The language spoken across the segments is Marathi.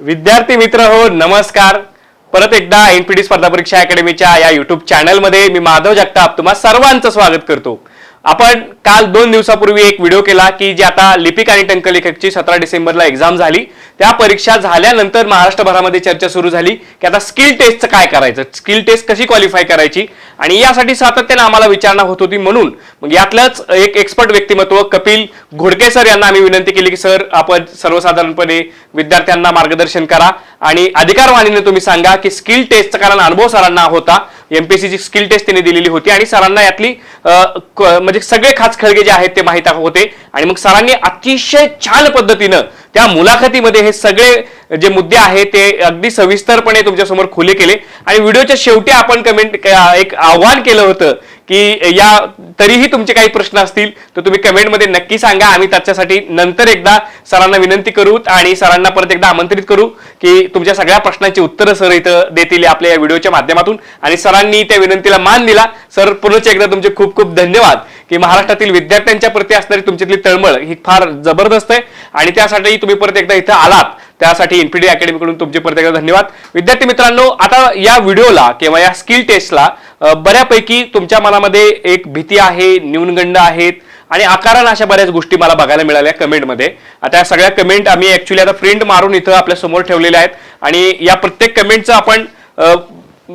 विद्यार्थी मित्र हो नमस्कार. परत एकदा एनपीडी स्पर्धा परीक्षा अकॅडमीच्या या युट्यूब चॅनलमध्ये मी माधव जगताप तुम्हा सर्वांचं स्वागत करतो. आपण काल दोन दिवसापूर्वी एक व्हिडिओ केला की जी आता लिपिक आणि टंकलेखकची सतरा डिसेंबरला एक्झाम झाली त्या परीक्षा झाल्यानंतर महाराष्ट्रभरामध्ये चर्चा सुरू झाली की आता स्किल टेस्टचं काय करायचं? स्किल टेस्ट कशी क्वालिफाय करायची? आणि यासाठी सातत्याने आम्हाला विचारणा होत होती म्हणून. मग यातलंच एक एक्सपर्ट व्यक्तिमत्व कपिल घोडके सर यांना आम्ही विनंती केली की सर आपण सर्वसाधारणपणे विद्यार्थ्यांना मार्गदर्शन करा आणि अधिकारवाणीने तुम्ही सांगा की स्किल टेस्टचा कारण अनुभव सरांना होता. एमपीसीची स्किल टेस्ट त्यांनी दिलेली होती आणि सरांना यातली म्हणजे सगळे राज खळगे जे आहेत ते माहीत होते. आणि मग सरांनी अतिशय छान पद्धतीनं त्या मुलाखतीमध्ये हे सगळे जे मुद्दे आहेत ते अगदी सविस्तरपणे तुमच्यासमोर खुले केले. आणि व्हिडिओच्या शेवटी आपण कमेंट एक आव्हान केलं होतं की या तरीही तुमचे काही प्रश्न असतील तर तुम्ही कमेंटमध्ये नक्की सांगा. आम्ही त्याच्यासाठी नंतर एकदा सरांना विनंती करू आणि सरांना परत एकदा आमंत्रित करू की तुमच्या सगळ्या प्रश्नांची उत्तरं सर इथं देतील आपल्या या व्हिडिओच्या माध्यमातून. आणि सरांनी त्या विनंतीला मान दिला. सर पुनश्च एकदा तुमचे खूप खूप धन्यवाद. की महाराष्ट्रातील विद्यार्थ्यांच्या प्रती असणारी तुमच्यातली तळमळ ही फार जबरदस्त आहे. आणि त्यासाठी तुम्ही परत एकदा इथं आलात. त्यासाठी इन्फिडी अकॅडमीकडून तुमचे परत एकदा धन्यवाद. विद्यार्थी मित्रांनो आता या व्हिडिओला किंवा या स्किल टेस्टला बऱ्यापैकी तुमच्या मनामध्ये एक भीती आहे न्यूनगंड आहेत आणि आकारण अशा बऱ्याच गोष्टी मला बघायला मिळाल्या कमेंटमध्ये आता या सगळ्या कमेंट आम्ही ऍक्च्युली आता प्रिंट मारून इथं आपल्यासमोर ठेवलेल्या आहेत. आणि या प्रत्येक कमेंटचं आपण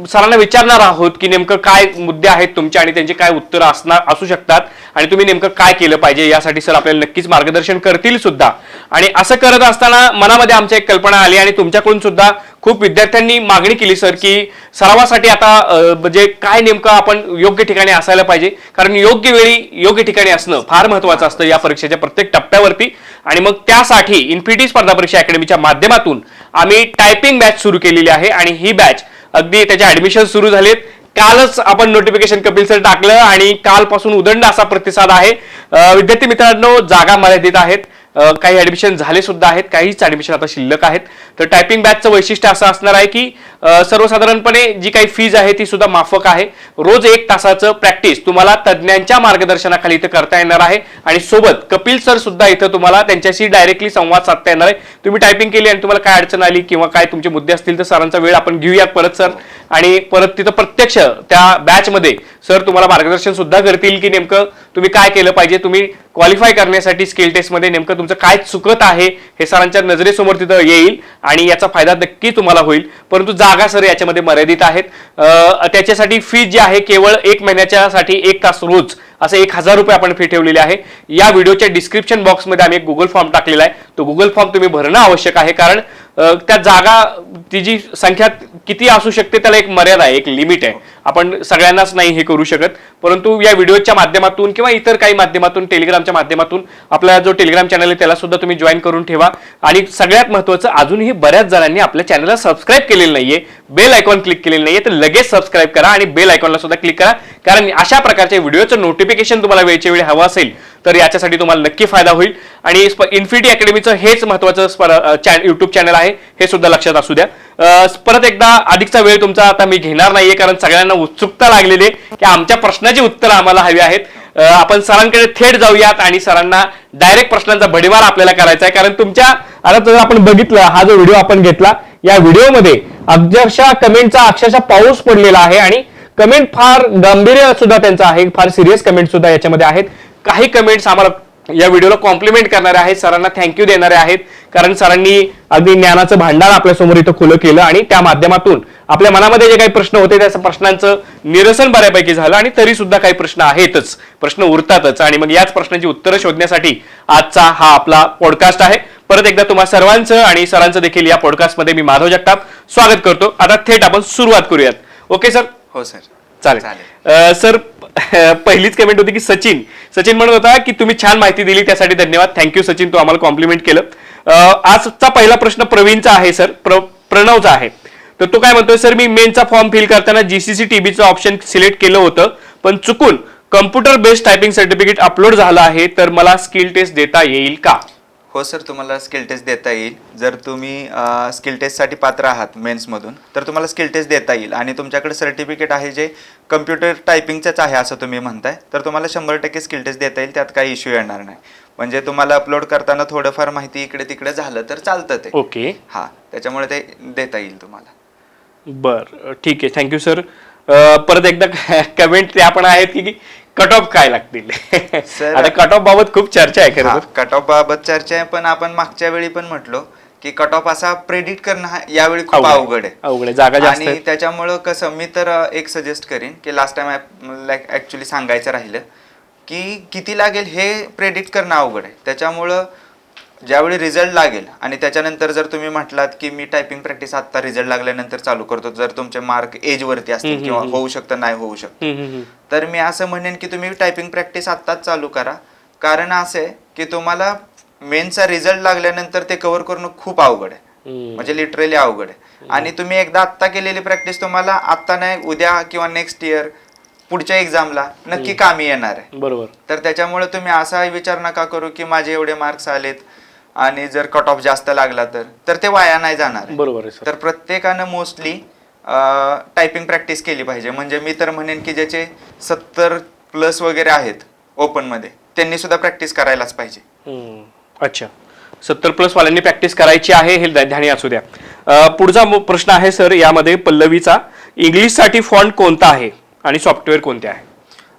सरांना विचारणार आहोत की नेमकं काय मुद्दे आहेत तुमचे आणि त्यांचे काय उत्तर असणार असू शकतात. आणि तुम्ही नेमकं काय केलं पाहिजे यासाठी सर आपल्याला नक्कीच मार्गदर्शन करतील सुद्धा. आणि असं करत असताना मनामध्ये आमच्या एक कल्पना आली आणि तुमच्याकडून सुद्धा खूप विद्यार्थ्यांनी मागणी केली सर की सरावासाठी आता म्हणजे काय नेमकं आपण योग्य ठिकाणी असायला पाहिजे. कारण योग्य वेळी योग्य ठिकाणी असणं फार महत्वाचं असतं या परीक्षेच्या प्रत्येक टप्प्यावरती. आणि मग त्यासाठी इन्फिटी स्पर्धा परीक्षा अकॅडमीच्या माध्यमातून आम्ही टायपिंग बॅच सुरू केलेली आहे आणि ही बॅच अगदी त्याचे ऍडमिशन सुरू झालेत. कालच आपण नोटिफिकेशन कपिल सर टाकलं आणि कालपासून उदंड असा प्रतिसाद आहे. विद्यार्थी मित्रांनो जागा मर्यादित आहेत. काही ऍडमिशन झाले सुद्धा आहेत काहीच ऍडमिशन आता शिल्लक आहेत. तर टायपिंग बॅचचं वैशिष्ट्य असं असणार आहे की सर्वसाधारणपणे जी काही फीज आहे ती सुद्धा माफक आहे. रोज एक तासाचं प्रॅक्टिस तुम्हाला तज्ज्ञांच्या मार्गदर्शनाखाली इथं करता येणार आहे आणि सोबत कपिल सर सुद्धा इथं तुम्हाला त्यांच्याशी डायरेक्टली संवाद साधता येणार आहे. तुम्ही टायपिंग केली आणि तुम्हाला काय अडचण आली किंवा काय तुमचे मुद्दे असतील तर सरांचा वेळ आपण घेऊयात परत सर आणि परत तिथं प्रत्यक्ष त्या बॅचमध्ये सर तुम्हाला मार्गदर्शन सुद्धा करतील की नेमकं तुम्ही काय केलं पाहिजे तुम्ही क्वालिफाय करण्यासाठी स्किल टेस्टमध्ये नेमकं तुमचं काय चुकत आहे हे सरांच्या नजरेसमोर तिथं येईल आणि याचा फायदा नक्की तुम्हाला होईल. परंतु जागा सर याच्यामध्ये मर्यादित आहेत. त्याच्यासाठी फी जी आहे केवळ एक महिन्याच्यासाठी एक तास रोज असं एक हजार रुपये आपण फी ठेवलेली आहे. या व्हिडिओच्या डिस्क्रिप्शन बॉक्समध्ये आम्ही एक गुगल फॉर्म टाकलेला आहे. तो गुगल फॉर्म तुम्ही भरणं आवश्यक आहे कारण त्या जागा ती जी संख्या किती असू शकते त्याला एक मर्यादा आहे एक लिमिट आहे. आपण सगळ्यांनाच नाही हे करू शकत. परंतु या व्हिडिओच्या माध्यमातून किंवा इतर काही माध्यमातून टेलिग्रामच्या माध्यमातून आपला जो टेलिग्राम चॅनल आहे त्याला सुद्धा तुम्ही जॉईन करून ठेवा. आणि सगळ्यात महत्त्वाचं अजूनही बऱ्याच जणांनी आपल्या चॅनलला सबस्क्राईब केलेलं नाहीये बेल आयकॉन क्लिक केलेलं नाहीये तर लगेच सबस्क्राईब करा आणि बेल आयकॉनला सुद्धा क्लिक करा. कारण अशा प्रकारच्या व्हिडिओचं नोटिफिकेशन तुम्हाला वेळच्या वेळी हवं असेल तर याच्यासाठी तुम्हाला नक्की फायदा होईल. आणि इन्फिनिटी अकॅडमीचं हेच महत्वाचं युट्यूब चॅनल आहे. हे सुद्धा लक्षात असू द्या. परत एकदा अधिकचा वेळ तुमचा आता मी घेणार नाहीये कारण सगळ्यांना उत्सुकता लागलेली आहे की आमच्या प्रश्नाची उत्तरं आम्हाला हवी आहेत. आपण सरांकडे थेट जाऊयात आणि सरांना डायरेक्ट प्रश्नांचा भडीवार आपल्याला करायचा आहे. कारण तुमच्या आता जर आपण बघितलं हा जो व्हिडिओ आपण घेतला या व्हिडिओमध्ये अक्षरशः कमेंटचा अक्षरशः पाऊस पडलेला आहे आणि कमेंट फार गांभीर्य सुद्धा त्यांचं आहे फार सिरियस कमेंट सुद्धा याच्यामध्ये आहेत. काही कमेंट्स आम्हाला या व्हिडिओला कॉम्प्लिमेंट करणारे आहेत सरांना थँक्यू देणारे आहेत. कारण सरांनी अगदी ज्ञानाचं भांडार आपल्यासमोर इथं खुलं केलं आणि त्या माध्यमातून आपल्या मनामध्ये जे काही प्रश्न होते त्या प्रश्नांचं निरसन बऱ्यापैकी झालं आणि तरी सुद्धा काही प्रश्न आहेतच. प्रश्न उरतातच. आणि मग याच प्रश्नांची उत्तरं शोधण्यासाठी आजचा हा आपला पॉडकास्ट आहे. परत एकदा तुम्हा सर्वांचं आणि सरांचं देखील या पॉडकास्टमध्ये मी माधव जगताप स्वागत करतो. आता थेट आपण सुरुवात करूयात. ओके सर हो सर चालेल. सर पहिलीच कमेंट होती की सचिन. सचिन म्हणत होता की तुम्ही छान माहिती दिली त्यासाठी धन्यवाद. थँक्यू सचिन. तू आम्हाला कॉम्प्लिमेंट केलं. आजचा पहिला प्रश्न प्रवीणचा आहे सर प्र प्रणवचा आहे. तर तो काय म्हणतोय सर मी मेनचा फॉर्म फिल करताना जीसीसी टीबीचं ऑप्शन सिलेक्ट केलं होतं पण चुकून computer based typing certificate upload झालं आहे तर मला स्किल टेस्ट देता येईल का? हो सर तुम्हाला स्किल टेस्ट देता येईल. जर तुम्ही स्किल टेस्टसाठी पात्र आहात मेन्समधून तर तुम्हाला स्किल टेस्ट देता येईल. आणि तुमच्याकडे सर्टिफिकेट आहे जे कम्प्युटर टायपिंगचंच आहे असं तुम्ही म्हणताय तर तुम्हाला शंभर टक्के स्किल टेस्ट देता येईल त्यात काही इश्यू येणार नाही. म्हणजे तुम्हाला अपलोड करताना थोडंफार माहिती इकडे तिकडे झालं तर चालतं ते. ओके. हां त्याच्यामुळे ते देता येईल तुम्हाला. बर ठीक आहे. थँक्यू सर परत एकदा कमेंट त्या पण आहेत की कट ऑफ काय लागतील? आता कट ऑफ बाबत खूप चर्चा आहे खरं तर. कट ऑफ बाबत चर्चा आहे पण आपण मागच्या वेळी पण म्हटलो की कट ऑफ असा प्रेडिक्ट करणं हा यावेळी खूप अवघड आहे. अवघड आहे. जागा जास्त आणि आहेत. त्याच्यामुळं कसं मी तर अ, एक सजेस्ट करीन की लास्ट टाइम लाईक ऍक्च्युली सांगायचं राहिलं की किती लागेल हे प्रेडिक्ट करणं अवघड आहे. त्याच्यामुळं ज्यावेळी रिझल्ट लागेल आणि त्याच्यानंतर जर तुम्ही म्हटलात की मी टायपिंग प्रॅक्टिस आता रिझल्ट लागल्यानंतर चालू करतो जर तुमचे मार्क एज वरती असतील किंवा. होऊ शकतं नाही होऊ शकतं. तर मी असं म्हणेन की तुम्ही टायपिंग प्रॅक्टिस आत्ताच चालू करा. कारण असं आहे की तुम्हाला मेनचा रिझल्ट लागल्यानंतर ते कव्हर करणं खूप अवघड आहे. म्हणजे लिटरली अवघड आहे. आणि तुम्ही एकदा आत्ता केलेली प्रॅक्टिस तुम्हाला आत्ता नाही उद्या किंवा नेक्स्ट इयर पुढच्या एक्झामला नक्की कामी येणार आहे. बरोबर. तर त्याच्यामुळे तुम्ही असा विचार नका करू की माझे एवढे मार्क्स आलेत. आणि जर कट ऑफ जास्त लागला तर तर ते वाया नाही जाणार. बरोबर आहे सर तर प्रत्येकानं मोस्टली टायपिंग प्रॅक्टिस केली पाहिजे. म्हणजे मी तर म्हणेन की ज्याचे सत्तर प्लस वगैरे आहेत ओपनमध्ये त्यांनी सुद्धा प्रॅक्टिस करायलाच पाहिजे. हम्म. अच्छा. सत्तर प्लस वाल्यांनी प्रॅक्टिस करायची आहे हे ध्या- ध्यानी असू द्या. अं, पुढचा मो- प्रश्न आहे सर यामध्ये पल्लवीचा इंग्लिशसाठी फॉन्ट कोणता आहे? आणि सॉफ्टवेअर कोणते आहे?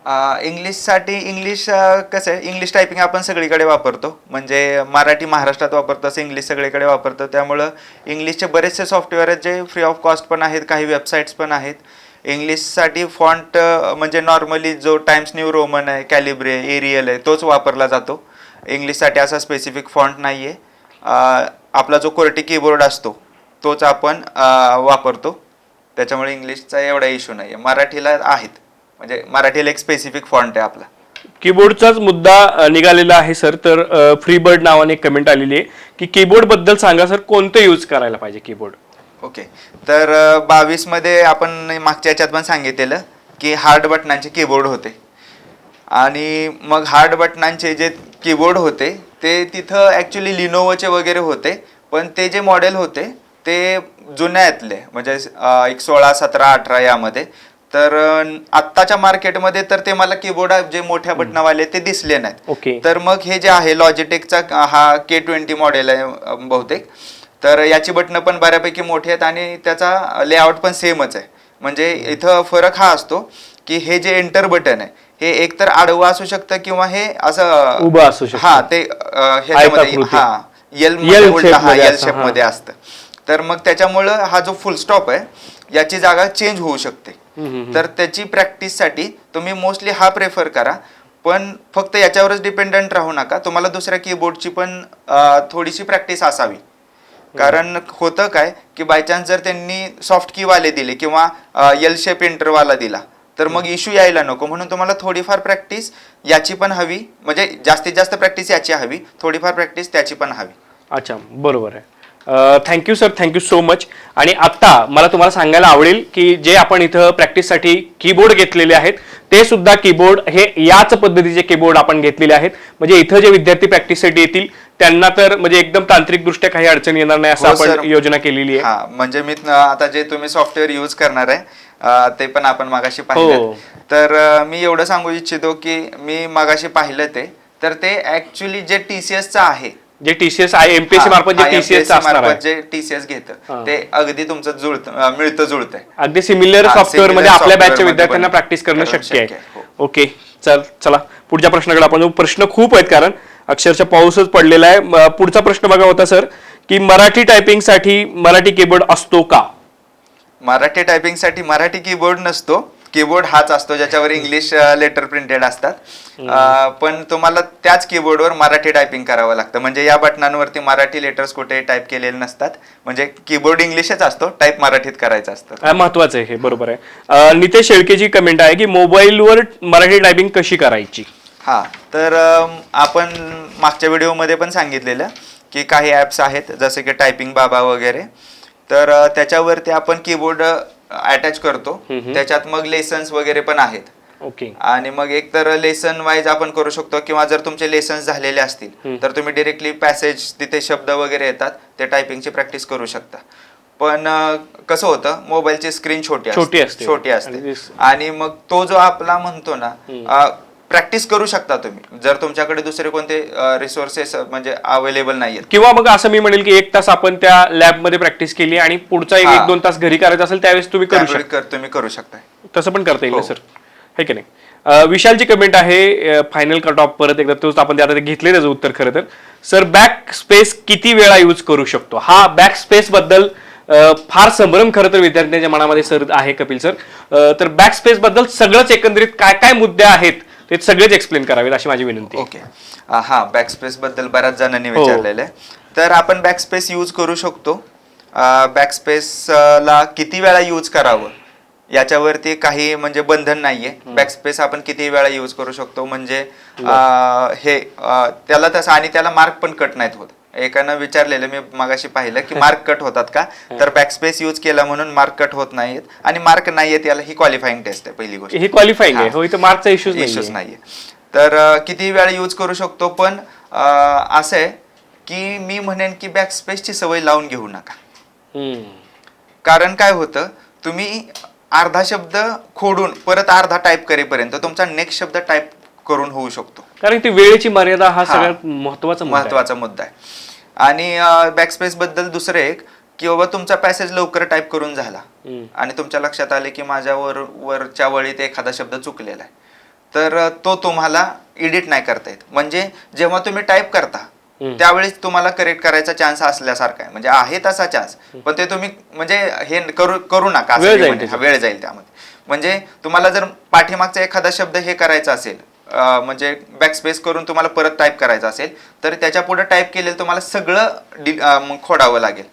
इंग्लिशसाठी इंग्लिश कसं आहे इंग्लिश टायपिंग आपण सगळीकडे वापरतो. म्हणजे मराठी महाराष्ट्रात वापरतो असं इंग्लिश सगळीकडे वापरतो. त्यामुळं इंग्लिशचे बरेचसे सॉफ्टवेअर आहेत जे फ्री ऑफ कॉस्ट पण आहेत काही वेबसाईट्स पण आहेत. इंग्लिशसाठी फॉन्ट म्हणजे नॉर्मली जो टाइम्स न्यू रोमन आहे कॅलिब्रे एरियल आहे तोच वापरला जातो. इंग्लिशसाठी असा स्पेसिफिक फॉन्ट नाही आहे आपला जो कोर्टी कीबोर्ड असतो तोच आपण वापरतो. त्याच्यामुळे इंग्लिशचा एवढा इश्यू नाही आहे मराठीला आहेत. म्हणजे मराठीला एक स्पेसिफिक फॉन्ट आहे आपला. कीबोर्डचाच मुद्दा निघालेला आहे सर. तर फ्री बर्ड नावाने एक कमेंट आलेली आहे की कीबोर्डबद्दल सांगा सर. कोणतं यूज करायला पाहिजे कीबोर्ड ओके तर बावीसमध्ये आपण मागच्या याच्यात पण सांगितलेलं की हार्ड बटनांचे कीबोर्ड होते. आणि मग हार्ड बटनांचे जे कीबोर्ड होते ते तिथं ॲक्च्युली लिनोवोचे वगैरे होते. पण ते जे मॉडेल होते ते जुन्यातले म्हणजे एक सोळा सतरा अठरा यामध्ये. तर आत्ताच्या मार्केटमध्ये तर ते मला कीबोर्ड जे मोठ्या बटनावाले ते दिसले नाहीत ओके तर मग हे जे आहे लॉजिटेकचा हा के ट्वेंटी मॉडेल आहे बहुतेक तर याची बटणं पण बऱ्यापैकी मोठी आहेत आणि त्याचा लेआउट पण सेमच आहे म्हणजे इथं फरक हा असतो की हे जे एंटर बटन आहे हे एकतर आडवं असू शकतं किंवा हे असं उभं असू शकतं. हा ते ह्याच्यामध्ये. हा यल हा एल असतं, शेप. मध्ये असतं तर मग त्याच्यामुळं हा जो फुल स्टॉप आहे याची जागा चेंज होऊ शकते. तर त्याची प्रॅक्टिससाठी तुम्ही मोस्टली हा प्रेफर करा. पण फक्त याच्यावरच डिपेंडंट राहू नका. तुम्हाला दुसऱ्या कीबोर्डची पण थोडीशी प्रॅक्टिस असावी. कारण होतं काय की बाय चान्स जर त्यांनी सॉफ्ट कीवाले दिले किंवा एल शेप इंटरवाला दिला तर मग इश्यू यायला नको. म्हणून तुम्हाला थोडीफार प्रॅक्टिस याची पण हवी. म्हणजे जास्तीत जास्त प्रॅक्टिस याची हवी. थोडीफार प्रॅक्टिस त्याची पण हवी. अच्छा बरोबर आहे. Thank you sir thank you so much आणि आत्ता मला तुम्हाला सांगायला आवडेल की जे आपण इथं प्रॅक्टिससाठी कीबोर्ड घेतलेले आहेत ते सुद्धा कीबोर्ड हे याच पद्धतीचे कीबोर्ड आपण घेतलेले आहेत. म्हणजे इथं जे विद्यार्थी प्रॅक्टिससाठी येतील त्यांना तर म्हणजे एकदम तांत्रिकदृष्ट्या काही अडचण येणार नाही असं हो, आपण. योजना केलेली आहे. हा म्हणजे मी आता जे तुम्ही सॉफ्टवेअर यूज करणार आहे ते पण आपण मागाशी हो. पाहिलं तर अं, मी एवढं सांगू इच्छितो की मी मागाशी पाहिलं ते तर ते ऍक्च्युली जे टीसीएस च आहे जे टीसीएस आहे एमपीएससी मार्फत जे टीसीएस मार्फत जे टीसीएस घेतं. ते अगदी तुमचं जुळत मिळतं जुळतंय. अगदी सिमिलर सॉफ्टवेअरमध्ये आपल्या बॅचच्या विद्यार्थ्यांना प्रॅक्टिस करणं शक्य आहे. आहे, हो. ओके चल चला. पुढच्या प्रश्नाकडे आपण. प्रश्न खूप आहेत कारण अक्षरशः पाऊसच पडलेला आहे. पुढचा प्रश्न बघा होता सर की मराठी टायपिंगसाठी मराठी कीबोर्ड असतो का? मराठी टायपिंगसाठी मराठी कीबोर्ड नसतो. कीबोर्ड हाच असतो ज्याच्यावर इंग्लिश लेटर प्रिंटेड असतात. पण तुम्हाला त्याच कीबोर्डवर मराठी टायपिंग करावं लागतं. म्हणजे या बटनांवरती मराठी लेटर्स कुठे टाईप केलेले नसतात. म्हणजे कीबोर्ड इंग्लिशच असतो टाईप मराठीत करायचं असतं. हा, महत्वाचं आहे हे बरोबर आहे. नितेश शेळकेची कमेंट आहे की मोबाईलवर मराठी टायपिंग कशी करायची? हा तर आपण मागच्या व्हिडिओमध्ये पण सांगितलेलं की काही ॲप्स आहेत जसे की टायपिंग बाबा वगैरे. तर त्याच्यावरती आपण कीबोर्ड अटॅच करतो. त्याच्यात मग लेसन्स वगैरे पण आहेत. ओके. आणि मग एक तर लेसन वाईज आपण करू शकतो किंवा जर तुमचे लेसन झालेले असतील तर तुम्ही डिरेक्टली पॅसेज तिथे शब्द वगैरे येतात ते टायपिंगची प्रॅक्टिस करू शकता. पण कसं होतं मोबाईलची स्क्रीन छोटी छोटी असते. छोटी असते. आणि मग तो जो आपला म्हणतो ना प्रॅक्टिस करू शकता तुम्ही. जर तुमच्याकडे दुसरे कोणते रिसोर्सेस म्हणजे अवेलेबल नाहीयेत. किंवा मग असं मी म्हणेल की एक तास आपण त्या लॅबमध्ये प्रॅक्टिस केली आणि पुढचा एक दोन तास घरी करायचा असेल त्यावेळेस तुम्ही करू शकता. तुम्ही करू शकता तसं पण करता येईल हो. सर? है की नाही? विशालची कमेंट आहे फायनल कट ऑफ परत एकदा. तोच आपण आता घेतलेलंच उत्तर खरं तर. सर बॅक स्पेस किती वेळा यूज करू शकतो? हा बॅक स्पेस बद्दल फार संभ्रम खरं तर विद्यार्थ्यांच्या मनामध्ये सर आहे कपिल सर. तर बॅक स्पेस बद्दल सगळंच एकंदरीत काय काय मुद्दे आहेत? ते सगळेच एक्सप्लेन करावेत अशी माझी विनंती आहे. ओके हा बॅकस्पेस बद्दल बऱ्याच जणांनी हो. विचारलेलं आहे. तर आपण बॅकस्पेस यूज करू शकतो. बॅकस्पेस ला किती वेळा यूज करावं? याच्यावरती काही म्हणजे बंधन नाहीये. बॅकस्पेस आपण किती वेळा यूज करू शकतो? म्हणजे अ, हे अ, त्याला तसं आणि त्याला मार्क पण कट नाहीत होत. एकानं विचारलेलं मी मगाशी पाहिलं की मार्क कट होतात का? तर बॅकस्पेस यूज केला म्हणून मार्क कट होत नाहीत आणि मार्क नाहीयेत याला ही क्वालिफाईंग टेस्ट आहे पहिली गोष्ट. हे क्वालिफाईंग आहे. हा. हो इथं मार्कचा इश्यूज इश्यूज नाही नाहीये. तर किती वेळा यूज करू शकतो? पण असं आहे की मी म्हणेन की बॅकस्पेसची सवय लावून घेऊ नका. कारण काय होतं? तुम्ही अर्धा शब्द खोडून परत अर्धा टाईप करेपर्यंत तुमचा नेक्स्ट शब्द टाईप करून होऊ शकतो. कारण ती वेळेची मर्यादा हा हा. सगळ्यात महत्त्वाचा. महत्त्वाचा मुद्दा आहे. आणि बॅकस्पेस बद्दल दुसरं एक की बाबा तुमचा पॅसेज लवकर टाईप करून झाला. आणि तुमच्या लक्षात आले की माझ्या वर वरच्या वळीत एखादा शब्द चुकलेला आहे. तर तो तुम्हाला एडिट नाही करता येत. म्हणजे जेव्हा तुम्ही टाईप करता. त्यावेळेस तुम्हाला करेक्ट करायचा चान्स असल्यासारखा आहे. म्हणजे आहे तसा चान्स पण ते तुम्ही म्हणजे हे करू करू नका. वेळ जाईल त्यामध्ये. म्हणजे तुम्हाला जर पाठीमागचा एखादा शब्द हे करायचा असेल म्हणजे बॅकस्पेस करून तुम्हाला परत टाईप करायचा असेल तर त्याच्या पुढे टाईप केलेलं तुम्हाला सगळं डि- खोडावं लागेल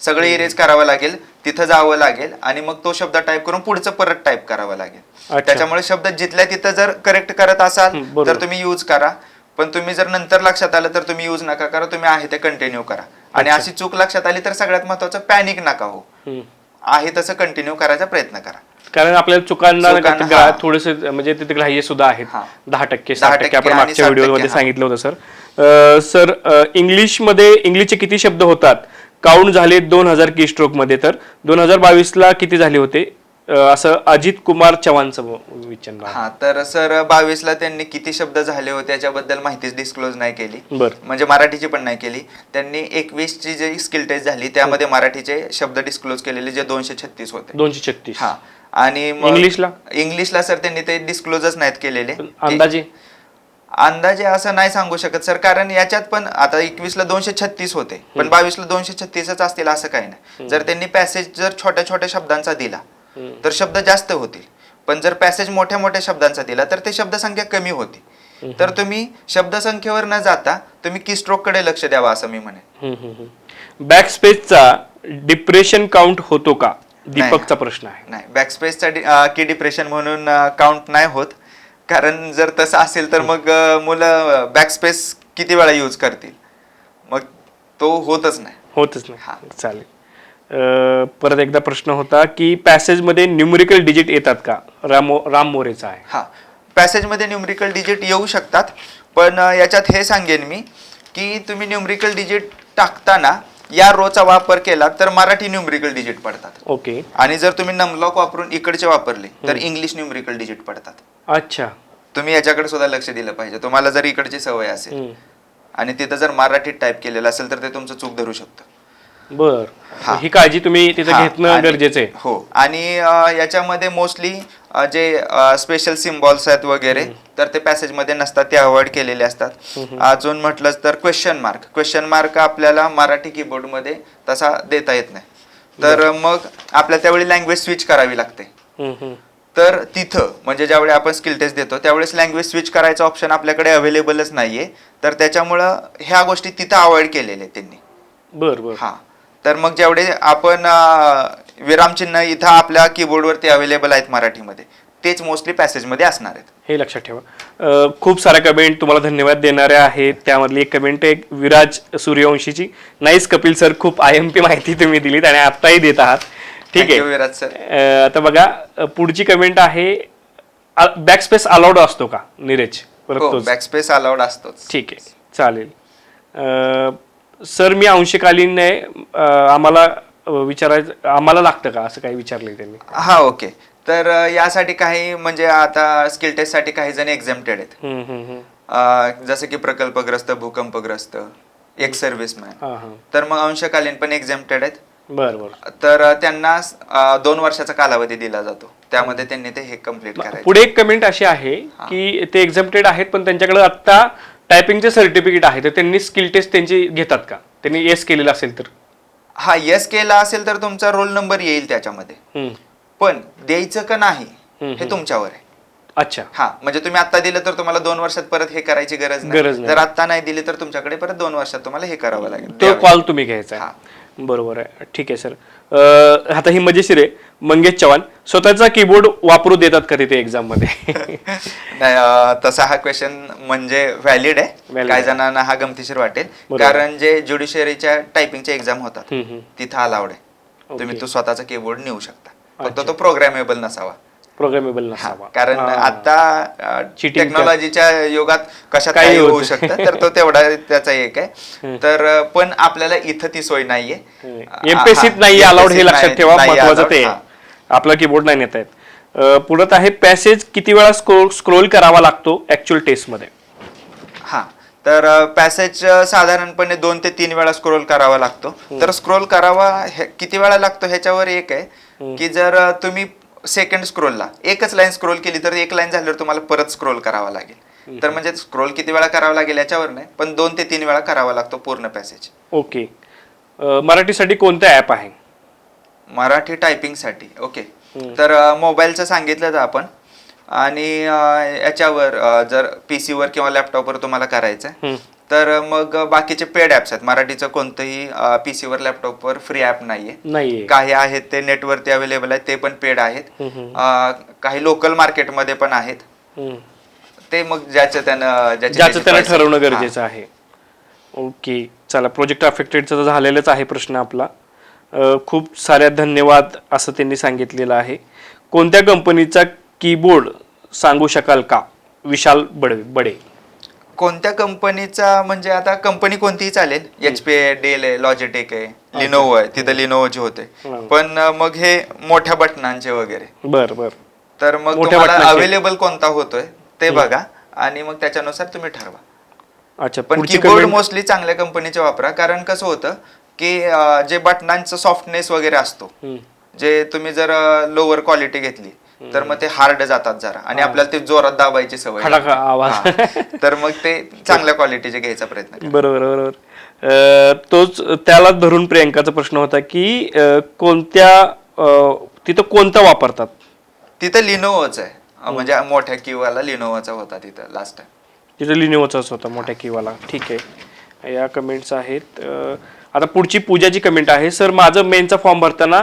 सगळं इरेज करावं लागेल तिथं जावं लागेल आणि मग तो शब्द टाईप करून पुढचं परत टाईप करावं लागेल. त्याच्यामुळे शब्द जिथल्या तिथं जर करेक्ट करत असाल. तर तुम्ही यूज करा पण तुम्ही जर नंतर लक्षात आलं तर तुम्ही यूज नका करा तुम्ही आहे ते कंटिन्यू करा आणि. अशी चूक लक्षात आली तर सगळ्यात महत्वाचं पॅनिक नका हो. आहे तसं कंटिन्यू करायचा प्रयत्न करा कारण आपल्याला चुकांना चुकांना, हा. थोडेसे म्हणजे तिथे ग्राह्य सुद्धा आहेत. हा. दहा टक्के सात टक्के आपण आणि मागच्या व्हिडिओमध्ये हा. सांगितलं होतं सर. सर इंग्लिशमध्ये इंग्लिशचे किती शब्द होतात? काउंट झाले दोन हजार की स्ट्रोकमध्ये तर. दोन हजार बावीस ला किती झाले होते? अं, असं अजित कुमार चव्हाणचं विचार हा तर सर बावीसला त्यांनी किती शब्द झाले होते याच्याबद्दल माहितीच डिस्क्लोज नाही केली. बर. म्हणजे मराठीची पण नाही केली. त्यांनी एकवीस ची जी स्किल टेस्ट झाली त्यामध्ये मराठीचे शब्द डिस्क्लोज केलेले जे दोनशे छत्तीस होते. दोनशे छत्तीस. हा. आणि मग- इंग्लिशला? इंग्लिशला सर त्यांनी ते डिस्क्लोजच नाहीत केलेले. अंदाजे? अंदाजे असं नाही सांगू शकत सर कारण याच्यात पण आता एकवीसला दोनशे छत्तीस होते पण बावीसला दोनशे छत्तीसच असतील असं काही नाही. जर त्यांनी पॅसेज जर छोट्या छोट्या शब्दांचा दिला तर शब्द जास्त होतील. पण जर पॅसेज मोठ्या मोठ्या शब्दांचा दिला तर ते शब्दसंख्या कमी होती. तर तुम्ही शब्दसंख्येवर न जाता तुम्ही की कडे लक्ष द्यावा असं मी म्हणेन. बॅक स्पेसचा डिप्रेशन काउंट होतो का? दीपकचा प्रश्न आहे. नाही बॅकस्पेसचा की डिप्रेशन म्हणून काउंट नाही होत. कारण जर तसं असेल तर मग मुलं बॅकस्पेस किती वेळा यूज करतील? मग तो होतच नाही. होतच हा. नाही चालेल परत एकदा प्रश्न होता की पॅसेजमध्ये न्यूमरिकल डिजिट येतात का? राम राम मोरेचा आहे. हा. पॅसेजमध्ये न्यूमरिकल डिजिट येऊ शकतात. पण याच्यात हे सांगेन मी की तुम्ही न्यूमरिकल डिजिट टाकताना या रोचा वापर केला तर मराठी न्यूमरिकल डिजिट पडतात. ओके. आणि जर तुम्ही नमलॉक वापरून इकडचे वापरले तर इंग्लिश न्यूमरिकल डिजिट पडतात. अच्छा. तुम्ही याच्याकडे सुद्धा लक्ष दिलं पाहिजे. तुम्हाला जर इकडची सवय असेल. आणि तिथं जर मराठीत टाईप केलेलं असेल तर ते तुमचं चूक धरू शकतं. बर. हा. ही काळजी तुम्ही तिथे हा, घेतणं आणि- गरजेचं आहे. हो. आणि अ, याच्यामध्ये मोस्टली जे स्पेशल सिम्बॉल्स आहेत वगैरे तर ते passage मध्ये नसतात ते अवॉइड केलेले असतात. अजून म्हटलं तर क्वेश्चन मार्क क्वेश्चन मार्क आपल्याला मराठी कीबोर्डमध्ये तसा देता येत नाही. तर मग आपल्याला त्यावेळी लँग्वेज स्विच करावी लागते. हम्म, हम्म. तर तिथं म्हणजे ज्यावेळी आपण स्किल टेस्ट देतो त्यावेळेस लँग्वेज स्विच करायचा ऑप्शन आपल्याकडे अवेलेबलच नाहीये. तर त्याच्यामुळं ह्या गोष्टी तिथं अवॉइड केलेल्या आहेत त्यांनी. बर बर. हा. तर मग जेवढे आपण विरामचिन्ह इथं आपल्या कीबोर्डवरती अवेलेबल आहेत मराठीमध्ये तेच मोस्टली पॅसेजमध्ये असणार आहेत. हे लक्षात ठेवा. खूप साऱ्या कमेंट तुम्हाला धन्यवाद देणाऱ्या आहेत. त्यामधली एक कमेंट आहे विराज सूर्यवंशीची. नाईस कपिल सर खूप आय एम पी माहिती तुम्ही दिलीत आणि आत्ताही देत आहात. ठीक आहे. विराज सर. आता बघा पुढची कमेंट आहे बॅक स्पेस अलाउड असतो का? नीरज. बॅकस्पेस अलाउड असतोच. ठीक आहे चालेल. सर मी अंशकालीन आहे अं, आम्हाला अं, विचारायचं आम्हाला लागतं का? असं काही विचारलंय त्यांनी. हा ओके. तर अ, यासाठी काही म्हणजे आता स्किल टेस्टसाठी काही जण एक्झामटेड आहेत. हम्म, हम्म, हम्म. अ, जसं की प्रकल्पग्रस्त भूकंपग्रस्त एक सर्व्हिसमॅन हा हा. तर मग अंशकालीन पण एक्झामटेड आहेत. बर बर. तर अ, त्यांना अ, दोन वर्षाचा कालावधी दिला जातो. त्यामध्ये त्यांनी ते हे कंप्लीट करायचं. पुढे एक कमेंट अशी आहे की ते एक्झामटेड आहेत पण त्यांच्याकडे आता टायपिंगचे सर्टिफिकेट आहे तर त्यांनी स्किल टेस्ट त्यांची घेतात का? त्यांनी येस केलेलं असेल तर. हा यस केला असेल तर तुमचा रोल नंबर येईल त्याच्यामध्ये. पण द्यायचं का नाही हे तुमच्यावर आहे. अच्छा. हा म्हणजे तुम्ही आता दिलं तर तुम्हाला दोन वर्षात परत हे करायची गरज गरज नाही. जर आता नाही दिली तर तुमच्याकडे परत दोन वर्षात तुम्हाला हे करावं लागेल. तो. कॉल तुम्ही घ्यायचा हा. बरोबर आहे ठीक आहे सर अं, आता ही मजेशीर आहे मंगेश चव्हाण स्वतःचा कीबोर्ड वापरू देतात का तिथे एक्झाममध्ये नाही अं, तसा हा क्वेश्चन म्हणजे व्हॅलिड आहे Valid काही. जणांना हा गमतीशीर वाटेल. कारण जे ज्युडिशियरीच्या टायपिंगचे एक्झाम होतात हम्म, हम्म. तिथं अलाउड आहे. तुम्ही तो स्वतःचा कीबोर्ड नेऊ शकता फक्त. तो प्रोग्रामेबल नसावा प्रोग्रामेबल नसावा. कारण. आता टेक्नॉलॉजीच्या युगात कशात काही होऊ. शकतं तर तो तेवढा त्याचा एक आहे. तर पण आपल्याला इथं ती सोय नाहीये. एमपीसीत नाही अलाउड हे लक्षात ठेवा महत्वाचं ते. आहे. आपला कीबोर्ड नाही नेता येत. पुढत आहे पॅसेज किती वेळा स्क्रोल स्क्रोल करावा लागतो ऍक्च्युअल टेस्टमध्ये? हा तर पॅसेज साधारणपणे दोन ते तीन वेळा स्क्रोल करावा लागतो. तर स्क्रोल करावा किती वेळा लागतो ह्याच्यावर एक आहे की जर तुम्ही सेकंड स्क्रोलला एकच लाईन स्क्रोल केली तर एक लाईन झाल्यावर तुम्हाला परत स्क्रोल करावा लागेल. तर म्हणजे स्क्रोल किती वेळा करावा लागेल याच्यावर नाही पण दोन ते तीन वेळा करावा लागतो पूर्ण पॅसेज ओके. मराठीसाठी कोणतं ऍप आहे? मराठी टायपिंगसाठी ओके. तर मोबाईलचं सांगितलं तर आपण. आणि याच्यावर जर पी सीवर किंवा लॅपटॉपवर तुम्हाला करायचं आहे. तर मग बाकीचे पेड ॲप्स आहेत. मराठीचं कोणतंही पी सीवर लॅपटॉपवर फ्री ॲप नाहीये. काही आहेत ते नेटवरती अवेलेबल आहेत ते पण पेड आहेत. काही लोकल मार्केटमध्ये पण आहेत. ते मग ज्याचं त्यानं ज्याचे पैसे- ठरवणं. गरजेचं आहे. ओके. चला प्रोजेक्ट अफेक्टेडचा झालेलाच आहे प्रश्न आपला. खूप साऱ्या धन्यवाद असं त्यांनी सांगितलेलं आहे. कोणत्या कंपनीचा कीबोर्ड सांगू शकाल का? विशाल बडे बडे. कोणत्या कंपनीचा म्हणजे आता कंपनी कोणतीही चालेल. एच पी आहे डेल आहे लॉजिटेक आहे लिनोवो आहे तिथं लिनोवोचे होते. पण मग हे मोठ्या बटनांचे वगैरे. बर बर. तर मग मोठ्या तुम्हाला बटनाचे. अवेलेबल कोणता होतोय ते बघा. आणि मग त्याच्यानुसार तुम्ही ठरवा. अच्छा पण पुढची कीबोर्ड मोस्टली चांगल्या कंपनीचे वापरा. कारण कसं होतं की अ, जे बटनांचं सॉफ्टनेस वगैरे असतो. जे तुम्ही जर लोअर क्वालिटी घेतली तर मग ते हार्ड जातात जरा. आणि आपल्याला ते जोरात दाबायची सवय खडाखड. आवाज. हा. तर मग ते चांगल्या क्वालिटीचे घ्यायचा प्रयत्न करा. बरोबर बरोबर अं, तोच त्याला धरून प्रियंकाचा प्रश्न होता की अं, कोणत्या अं, तिथं कोणता वापरतात? तिथं लिनोवोच आहे. म्हणजे मोठ्या किवाला लिनोवाचा होता तिथं लास्ट टाइम तिथं लिनोवाचाच होता मोठ्या किवाला. ठीक आहे. या कमेंट्स आहेत. अं, आता पुढची पूजाची कमेंट आहे. सर माझं मेनचा फॉर्म भरताना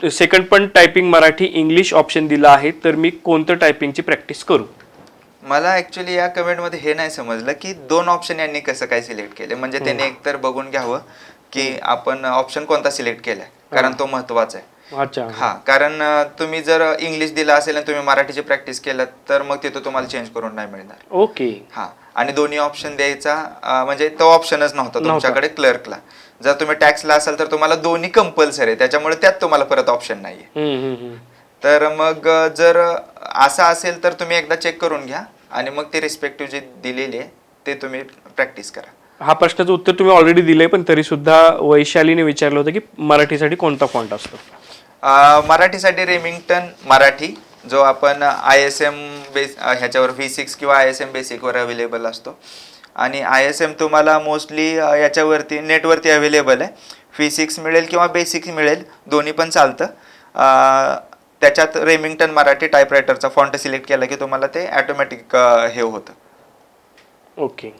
सेकंड पण टायपिंग मराठी इंग्लिश ऑप्शन दिला आहे तर मी कोणतं टायपिंगची प्रॅक्टिस करू? मला ऍक्च्युली या कमेंटमध्ये हे नाही समजलं की दोन ऑप्शन यांनी कसं काय सिलेक्ट केले. म्हणजे त्यांनी एकतर बघून घ्यावं की आपण ऑप्शन कोणता सिलेक्ट केलाय कारण तो महत्त्वाचा आहे. अच्छा. हा कारण तुम्ही जर इंग्लिश दिला असेल आणि तुम्ही मराठीची प्रॅक्टिस केलं तर मग तिथं तुम्हाला चेंज करून नाही मिळणार. ओके. हा आणि दोन्ही ऑप्शन द्यायचा म्हणजे तो ऑप्शनच नव्हता. तुमच्याकडे क्लर्कला जर तुम्ही टॅक्सला असाल तर तुम्हाला दोन्ही कंपल्सरी आहे. त्याच्यामुळे त्यात तुम्हाला परत ऑप्शन नाहीये. तर मग जर असा असेल तर तुम्ही एकदा चेक करून घ्या आणि मग ते रिस्पेक्टिव्ह जे दिलेले आहे ते तुम्ही प्रॅक्टिस करा. हा प्रश्नाचं उत्तर तुम्ही ऑलरेडी दिलंय पण तरी सुद्धा वैशालीने विचारलं होतं की मराठीसाठी कोणता फॉन्ट असतो? मराठीसाठी रेमिंग्टन मराठी जो आपण आय एस एम बेस ह्याच्यावर व्ही सिक्स किंवा आय एस एम बेसिकवर अवेलेबल असतो. आणि आय एस एम तुम्हाला मोस्टली याच्यावरती नेटवरती अवेलेबल आहे. व्ही सिक्स मिळेल किंवा बेसिक मिळेल दोन्ही पण चालतं. त्याच्यात रेमिंग्टन मराठी टाईपरायटरचा फॉन्ट सिलेक्ट केला की तुम्हाला ते ॲटोमॅटिक हे होतं. ओके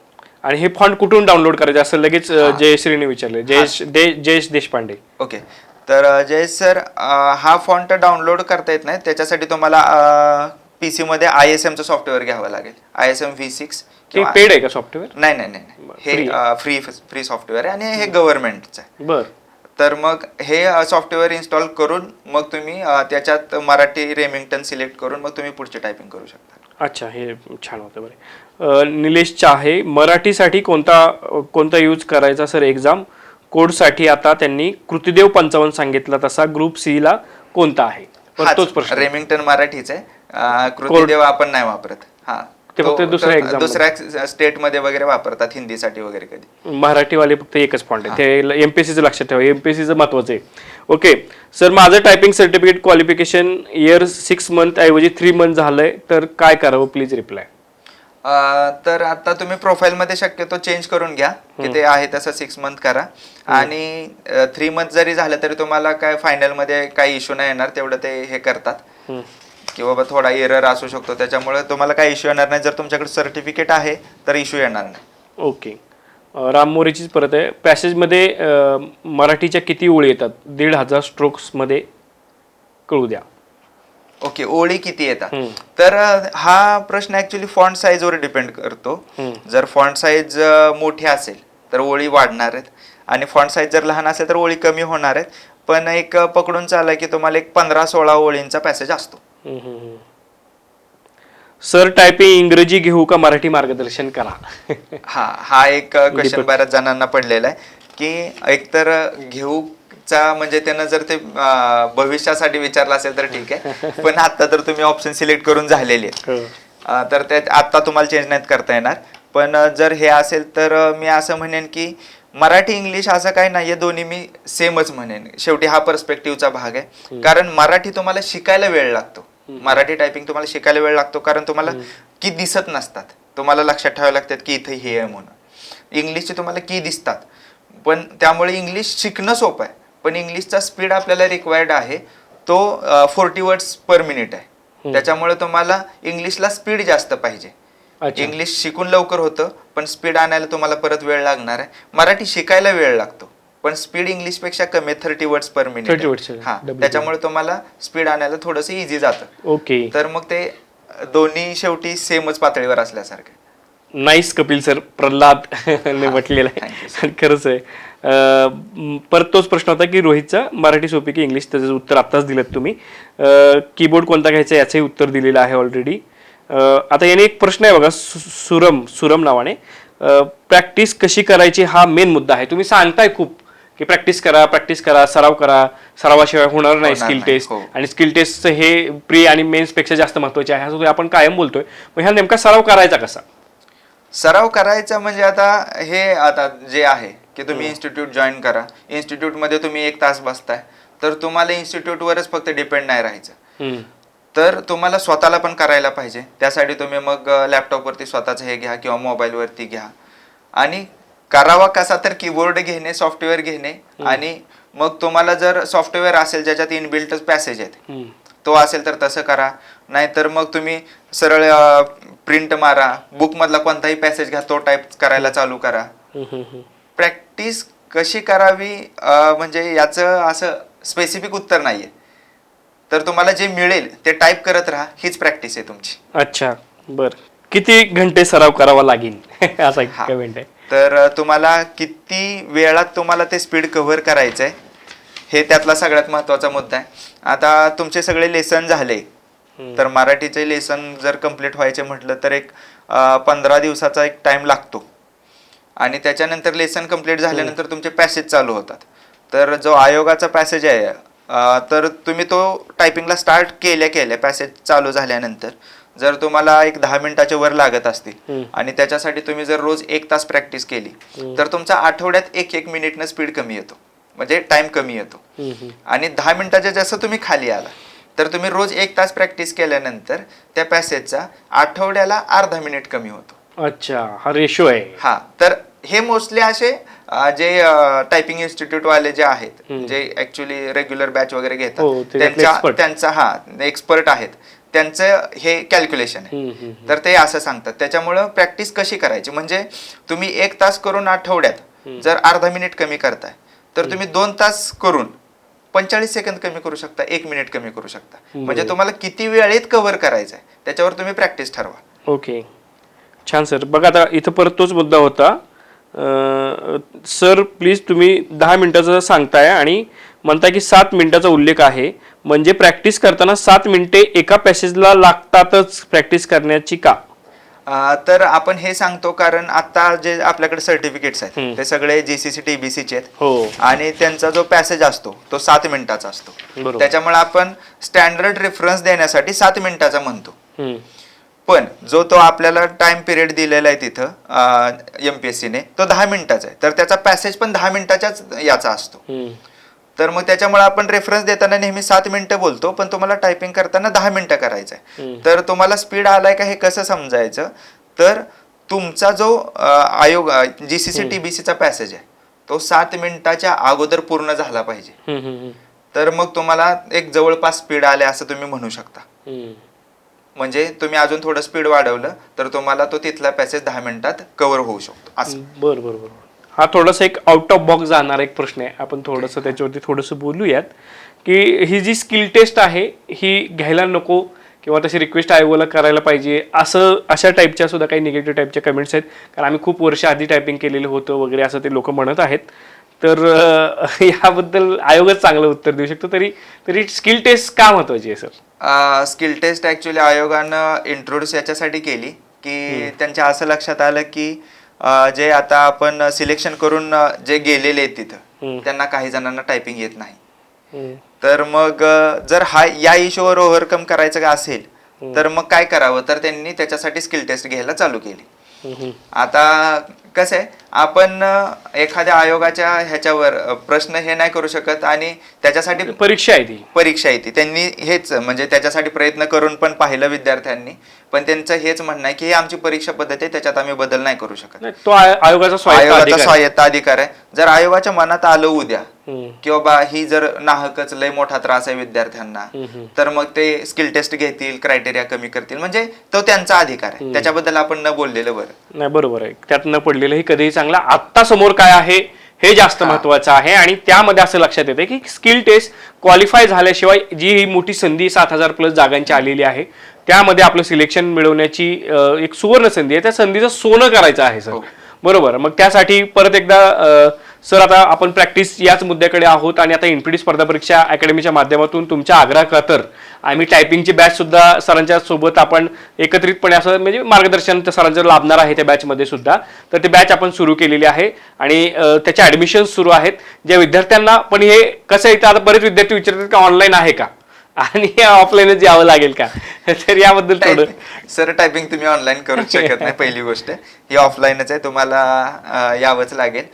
आणि हे फॉन्ट कुठून डाउनलोड करायचे? असं लगेच जयश्रीने विचारले जयेश दे जयेश देशपांडे. ओके तर जयेश सर हा फॉन्ट डाउनलोड करता येत नाही. त्याच्यासाठी तुम्हाला पी सीमध्ये आय एस एमचं सॉफ्टवेअर घ्यावं लागेल. I S M V six हे पेड आहे का सॉफ्टवेअर नाही नाही नाही हे फ्री फ्री सॉफ्टवेअर आहे आणि हे गव्हर्नमेंटचं आहे. बर. तर मग हे सॉफ्टवेअर इन्स्टॉल करून मग तुम्ही त्याच्यात मराठी रेमिंग्टन सिलेक्ट करून मग तुम्ही पुढची टायपिंग करू शकता. अच्छा हे छान होतं बरे. निलेश चाहे मराठीसाठी कोणता कोणता यूज करायचा सर एक्झाम कोडसाठी आता त्यांनी कृतिदेव पंचावन्न सांगितला तसा ग्रुप सी ला कोणता आहे? तोच प्रश्न. रेमिंग्टन मराठीच आहे. कृतिदेव आपण नाही वापरत. हा. ते फक्त तो- दुसऱ्या तो exam दुसऱ्या स्टेटमध्ये वगैरे वापरतात हिंदीसाठी वगैरे कधी? मराठीवाले फक्त एकच पॉईंट आहे. ते एमपीएससीचं लक्षात ठेवा. एमपीएससीचं महत्वाचं आहे. ओके सर माझं typing certificate qualification year six month ऐवजी थ्री मंथ झालंय तर काय करावं? प्लीज रिप्लाय अ, तर आता तुम्ही प्रोफाईल मध्ये शक्यतो चेंज करून घ्या की ते आहे तसं सिक्स मंथ करा. आणि थ्री मंथ जरी झालं तरी तुम्हाला काय फायनलमध्ये काही इश्यू नाही येणार तेवढं ते हे करतात. की बाबा थोडा एरर असू शकतो. त्याच्यामुळे तुम्हाला काही इश्यू येणार नाही. जर तुमच्याकडे सर्टिफिकेट आहे तर इश्यू येणार नाही. ओके अं, राम मोरेचीच परत आहे. पॅसेजमध्ये अं, मराठीच्या किती ओळी येतात? दीड हजार स्ट्रोक्समध्ये कळू द्या. ओके ओळी किती येतात. तर अ, हा प्रश्न ऍक्च्युली फॉन्ट साईज वर डिपेंड करतो. जर फॉन्ट साईज मोठी असेल तर ओळी वाढणार आहेत. आणि फॉन्ट साईज जर लहान असेल तर ओळी कमी होणार आहेत. पण एक अ, पकडून चाला की तुम्हाला एक पंधरा सोळा ओळींचा पॅसेज असतो. सर टायपिंग इंग्रजी घेऊ का मराठी मार्गदर्शन करा? हा हा एक क्वेश्चन बऱ्याच जणांना पडलेला आहे की एकतर घेऊचा म्हणजे त्यानं जर ते भविष्यासाठी विचारलं असेल तर ठीक आहे. पण आता तर तुम्ही ऑप्शन सिलेक्ट करून झालेले हो. तर ते आता तुम्हाला चेंज नाहीत करता येणार. पण जर हे असेल तर मी असं म्हणेन की मराठी इंग्लिश असं काही नाहीये दोन्ही मी सेमच म्हणेन. शेवटी हा पर्स्पेक्टिव्हचा भाग आहे. कारण मराठी तुम्हाला शिकायला वेळ लागतो. मराठी टायपिंग तुम्हाला शिकायला वेळ लागतो कारण तुम्हाला की दिसत नसतात. तुम्हाला लक्षात ठेवावे लागतात की इथे हे आहे म्हणून. इंग्लिशचे तुम्हाला की दिसतात. पण त्यामुळे इंग्लिश शिकणं सोपं आहे. पण इंग्लिशचा स्पीड आपल्याला रिक्वायर्ड आहे. तो फोर्टी वर्ड्स पर मिनिट आहे. त्याच्यामुळे तुम्हाला इंग्लिशला स्पीड जास्त पाहिजे. अच्छा. इंग्लिश शिकून लवकर होतं पण स्पीड आणायला तुम्हाला परत वेळ लागणार आहे. मराठी शिकायला वेळ लागतो पण स्पीड इंग्लिशपेक्षा कमी आहे थर्टी वर्ड्स पर 30 मिनिट आहे. हा. त्याच्यामुळे तुम्हाला स्पीड आणायला थोडंसं इझी जातं. ओके. तर मग ते दोन्ही शेवटी सेमच पातळीवर असल्यासारखे नाईस कपिल सर प्रल्हाद ने म्हटलेलं आहे. खरंच आहे. अं, परत तोच प्रश्न होता की रोहितचा मराठी सोपी की इंग्लिश त्याचं उत्तर आत्ताच दिलं तुम्ही. कीबोर्ड कोणता घ्यायचा याचंही उत्तर दिलेलं आहे ऑलरेडी आता याने एक प्रश्न आहे बघा सुरम सुरम नावाने. प्रॅक्टिस कशी करायची हा मेन मुद्दा आहे. तुम्ही सांगताय खूप की प्रॅक्टिस करा प्रॅक्टिस करा सराव करा. सरावाशिवाय होणार नाही स्किल टेस्ट. हो. आणि स्किल टेस्टचं हे प्री आणि मेन्सपेक्षा जास्त महत्त्वाचे आहे. असं आपण कायम बोलतोय. मग ह्या नेमका सराव करायचा कसा? सराव करायचा म्हणजे आता हे आता जे आहे की तुम्ही इन्स्टिट्यूट जॉईन करा. Institute मध्ये तुम्ही एक तास बसताय. तर तुम्हाला institute वरच फक्त डिपेंड नाही राहायचं. तर तुम्हाला स्वतःला पण करायला पाहिजे. त्यासाठी तुम्ही मग लॅपटॉपवरती स्वतःच हे घ्या किंवा मोबाईलवरती घ्या. आणि करावा कसा तर कीबोर्ड घेणे सॉफ्टवेअर घेणे आणि मग तुम्हाला जर सॉफ्टवेअर असेल ज्याच्यात इनबिल्टच पॅसेज आहेत. तो असेल तर तसं करा. नाहीतर मग तुम्ही सरळ प्रिंट मारा बुकमधला कोणताही पॅसेज घ्या तो टाईप करायला चालू करा. प्रॅक्टिस कशी करावी म्हणजे याचं असं स्पेसिफिक उत्तर नाहीये. तर तुम्हाला जे मिळेल ते टाईप करत राहा हीच प्रॅक्टिस आहे तुमची. अच्छा बर. किती घंटे सराव करावा लागेल? असा एक हा. कमेंट आहे. तर तुम्हाला किती वेळात तुम्हाला ते स्पीड कव्हर करायचं आहे हे त्यातला सगळ्यात महत्त्वाचा मुद्दा आहे. आता तुमचे सगळे लेसन झाले तर मराठीचे लेसन जर कंप्लीट व्हायचे म्हटलं तर एक पंधरा दिवसाचा एक टाइम लागतो. आणि त्याच्यानंतर लेसन कंप्लीट झाल्यानंतर तुमचे पॅसेज चालू होतात. तर जो आयोगाचा पॅसेज आहे तर तुम्ही तो टायपिंगला स्टार्ट केल्या केल्या पॅसेज चालू झाल्यानंतर जर तुम्हाला एक दहा मिनिटाच्या वर लागत असतील. आणि त्याच्यासाठी तुम्ही जर रोज एक तास प्रॅक्टिस केली तर तुमचा आठवड्यात एक एक मिनिटनं स्पीड कमी येतो. म्हणजे टाइम कमी येतो. आणि दहा मिनिटाच्या जसं तुम्ही खाली आला तर तुम्ही रोज एक तास प्रॅक्टिस केल्यानंतर त्या पॅसेजचा आठवड्याला अर्धा मिनिट कमी होतो. अच्छा हा रेशो आहे. हा तर हे मोस्टली असे जे टायपिंग इन्स्टिट्यूट वाले जे आहेत. जे ऍक्च्युली रेग्युलर बॅच वगैरे हो, घेतात त्यातले त्यांच्या. त्यांचा हा एक्सपर्ट आहेत. त्यांचं हे कॅल्क्युलेशन आहे. तर ते असं सांगतात. त्याच्यामुळं प्रॅक्टिस कशी करायची? म्हणजे तुम्ही एक तास करून आठवड्यात जर अर्धा मिनिट कमी करताय तर तुम्ही दोन तास करून पंचेचाळीस सेकंद कमी करू शकता एक मिनिट कमी करू शकता. म्हणजे. तुम्हाला किती वेळेत कव्हर करायचं आहे त्याच्यावर तुम्ही प्रॅक्टिस ठरवा. ओके छान सर बघा आता इथं परत तोच मुद्दा होता. सर प्लीज तुम्ही दहा मिनिटाचं सांगताय आणि म्हणताय की सात मिनिटाचा उल्लेख आहे. म्हणजे प्रॅक्टिस करताना सात मिनिटे एका पॅसेजला लागतातच प्रॅक्टिस करण्याची का? तर आपण हे सांगतो कारण आता जे आपल्याकडे सर्टिफिकेट्स आहेत. ते सगळे जीसीसी टीबीसीचे आहेत. हो. आणि त्यांचा जो पॅसेज असतो तो सात मिनिटाचा असतो. त्याच्यामुळे आपण स्टँडर्ड रेफरन्स देण्यासाठी सात मिनिटाचा म्हणतो. पण जो तो आपल्याला टाइम पिरियड दिलेला आहे तिथं एम पी एस सीने तो दहा मिनिटाचा आहे. तर त्याचा पॅसेज पण दहा मिनिटाच्याच याचा असतो. तर मग त्याच्यामुळे आपण रेफरन्स देताना नेहमी सात मिनिटं बोलतो पण तुम्हाला टायपिंग करताना दहा मिनिटं करायचं आहे. तर तुम्हाला स्पीड आलाय का हे कसं समजायचं? तर तुमचा जो आयोग G C C T B सीचा पॅसेज आहे तो सात मिनिटाच्या अगोदर पूर्ण झाला पाहिजे. तर मग तुम्हाला एक जवळपास स्पीड आले असं तुम्ही म्हणू शकता. म्हणजे तुम्ही अजून थोडं स्पीड वाढवलं तर तुम्हाला तो तिथला पॅसेज दहा मिनिटात कव्हर होऊ शकतो. असं. बर बर बरं हा थोडासा एक आउट ऑफ बॉक्स जाणारा एक प्रश्न आहे. आपण थोडंसं त्याच्यावरती थोडंसं बोलूयात. की ही जी स्किल टेस्ट आहे ही घ्यायला नको किंवा तशी रिक्वेस्ट आयोगाला करायला पाहिजे असं अशा टाईपच्या सुद्धा काही निगेटिव्ह टाईपच्या कमेंट्स आहेत. कारण आम्ही खूप वर्ष आधी टायपिंग केलेलं होतं वगैरे असं ते लोक म्हणत आहेत. तर याबद्दल आयोगच चांगलं उत्तर देऊ शकतो. तरी तरी स्किल टेस्ट का महत्वाची आहे सर स्किल टेस्ट ऍक्च्युली आयोगानं इंट्रोड्यूस याच्यासाठी केली की त्यांच्या असं लक्षात आलं की अं, जे आता आपण सिलेक्शन करून अं, जे गेलेले आहेत. तिथं त्यांना काही जणांना टायपिंग येत नाही. तर मग अं, जर हा या इश्यूवर ओव्हरकम करायचं का असेल तर मग काय करावं? तर त्यांनी त्याच्यासाठी स्किल टेस्ट घ्यायला चालू केली. आता कसं आहे आपण एखाद्या आयोगाच्या ह्याच्यावर प्रश्न हे नाही करू शकत आणि त्याच्यासाठी परीक्षा आहे ती. परीक्षा येते त्यांनी हेच म्हणजे त्याच्यासाठी प्रयत्न करून पण पाहिलं विद्यार्थ्यांनी. पण त्यांचं हेच म्हणणं आहे की ही आमची परीक्षा पद्धती आहे त्याच्यात आम्ही बदल नाही करू शकत. तो आय- आयोगाचा आहे. स्वायत्त अधिकार आहे. जर आयोगाच्या मनात आलं उद्या हम्म. की बाबा ही जर नाहकच लय मोठा त्रास आहे विद्यार्थ्यांना. तर मग ते स्किल टेस्ट घेतील क्रायटेरिया कमी करतील. म्हणजे तो त्यांचा अधिकार आहे. त्याच्याबद्दल आपण न बोललेलं बरं. नाही बरोबर आहे. त्यात न पडलेलं हे कधीही चांगलं. आत्ता समोर काय आहे हे जास्त महत्वाचं आहे आणि त्यामध्ये असं लक्षात येते की स्किल टेस्ट क्वालिफाय झाल्याशिवाय जी ही मोठी संधी सात हजार प्लस जागांची आलेली आहे त्यामध्ये आपलं सिलेक्शन मिळवण्याची एक सुवर्ण संधी आहे. त्या संधीचं सोनं करायचं आहे सर. हो. बरोबर. मग त्यासाठी परत एकदा सर आता आपण प्रॅक्टिस याच मुद्द्याकडे आहोत आणि आता एनपीडी स्पर्धा परीक्षा अकॅडमीच्या माध्यमातून तुमच्या आग्रह खातर आम्ही टायपिंगची बॅच सुद्धा सरांच्या सोबत आपण एकत्रितपणे असं म्हणजे मार्गदर्शन त्या सरांचं लाभणार आहे त्या बॅचमध्ये सुद्धा. तर ते बॅच आपण सुरू केलेली आहे आणि त्याच्या ऍडमिशन सुरू आहेत. ज्या विद्यार्थ्यांना पण हे कसं येतं इथं आता बरेच विद्यार्थी विचारतात का ऑनलाईन आहे का? आणि ऑफलाईनच यावं लागेल का? तर याबद्दल थोडं. सर टायपिंग तुम्ही ऑनलाईन करू शकत नाही पहिली गोष्ट. ही ऑफलाईनच आहे तुम्हाला यावंच लागेल.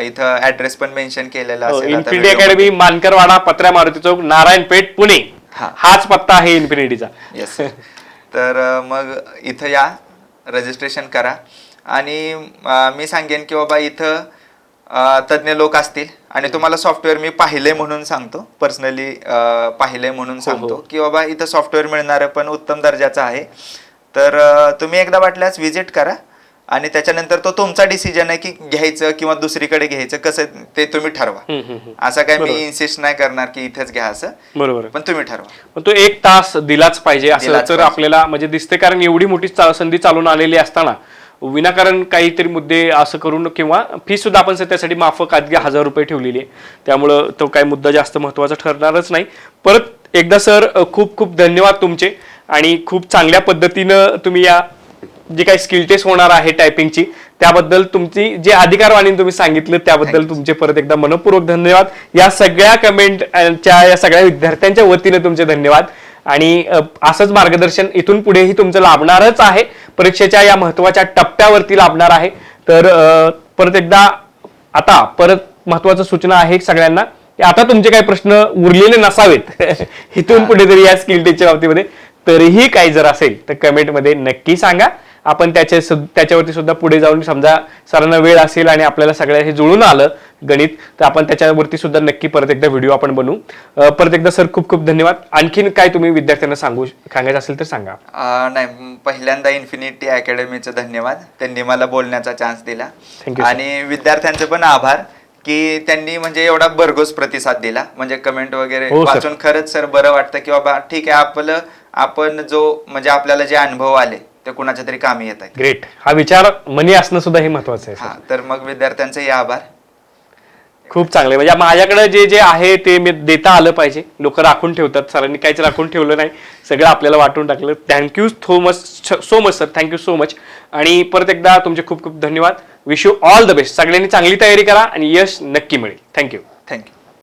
इथं ऍड्रेस पण मेन्शन केलेला असेल आता इन्फिनिटी अकॅडमी मानकरवाडा पत्र्या मारुती चौक नारायणपेठ पुणे. हा. हाच पत्ता आहे इन्फिनिटीचा येस तर मग इथं या. रजिस्ट्रेशन करा. आणि मी सांगेन की बाबा इथं तज्ज्ञ लोक असतील. आणि तुम्हाला सॉफ्टवेअर मी पाहिलंय म्हणून सांगतो पर्सनली पाहिलंय म्हणून सांगतो की बाबा इथं सॉफ्टवेअर मिळणारं पण उत्तम दर्जाचं आहे तर तुम्ही एकदा वाटल्यास व्हिजिट करा आणि त्याच्यानंतर तो तुमचा डिसिजन आहे की घ्यायचं किंवा दुसरीकडे घ्यायचं कसं ते तुम्ही ठरवा. असं काय मी. इन्सिस्ट नाही करणार की इथेच घ्या असं बरोबर. पण तुम्ही ठरवा पण तो एक तास दिलाच पाहिजे असं तर. आपल्याला म्हणजे दिसते कारण एवढी मोठी संधी चालून आलेली असताना विनाकारण काहीतरी मुद्दे असं करून किंवा फी सुद्धा आपण त्यासाठी माफक अगदी हजार रुपये ठेवलेली आहे. त्यामुळं तो काही मुद्दा जास्त महत्त्वाचा ठरणारच नाही. परत एकदा सर खूप खूप धन्यवाद तुमचे आणि खूप चांगल्या पद्धतीनं तुम्ही या जी काही स्किल टेस्ट होणार आहे टायपिंगची त्याबद्दल तुमची जे अधिकारवाणी तुम्ही सांगितलं त्याबद्दल तुमचे परत एकदा मनपूर्वक धन्यवाद. या सगळ्या कमेंटच्या या सगळ्या विद्यार्थ्यांच्या वतीने तुमचे धन्यवाद. आणि असंच मार्गदर्शन इथून पुढेही तुमचं लाभणारच आहे. परीक्षेच्या या महत्त्वाच्या टप्प्यावरती लाभणार आहे. तर परत एकदा आता परत महत्वाचं सूचना आहे सगळ्यांना. की आता तुमचे काही प्रश्न उरलेले नसावेत. इथून पुढे तरी या स्किल टेस्टच्या बाबतीमध्ये तरीही काही जर असेल तर कमेंटमध्ये नक्की सांगा. आपण त्याच्या त्याच्यावरती सुद्धा पुढे जाऊन समजा सरांना वेळ असेल आणि आपल्याला सगळ्या हे जुळून आलं गणित तर आपण त्याच्यावरती सुद्धा नक्की परत एकदा व्हिडिओ आपण बनवू. परत एकदा सर खूप खूप धन्यवाद. आणखीन काय तुम्ही विद्यार्थ्यांना सांगू सांगायचं असेल तर सांगा. नाही पहिल्यांदा इन्फिनिटी अकॅडमीचं धन्यवाद. त्यांनी मला बोलण्याचा चान्स दिला. आणि विद्यार्थ्यांचे पण आभार की त्यांनी म्हणजे एवढा भरघोस प्रतिसाद दिला. म्हणजे कमेंट वगैरे हो. वाचून खरंच सर बरं वाटतं की बाबा ठीक आहे आपलं आपण जो म्हणजे आपल्याला जे अनुभव आले ते कुणाच्या तरी कामी येत आहेत. ग्रेट हा विचार मनी असणं सुद्धा हे महत्वाचं आहे हा तर मग विद्यार्थ्यांचे आभार. खूप चांगले. म्हणजे माझ्याकडे जे जे आहे ते मी देता आलं पाहिजे. लोक राखून ठेवतात. सरांनी काहीच राखून ठेवलं नाही. सगळं आपल्याला वाटून टाकलं. Thank you so much so much sir thank you so much आणि परत एकदा तुमचे खूप खूप धन्यवाद. Wish you all the best सगळ्यांनी चांगली तयारी करा आणि यश नक्की मिळेल. Thank you thank you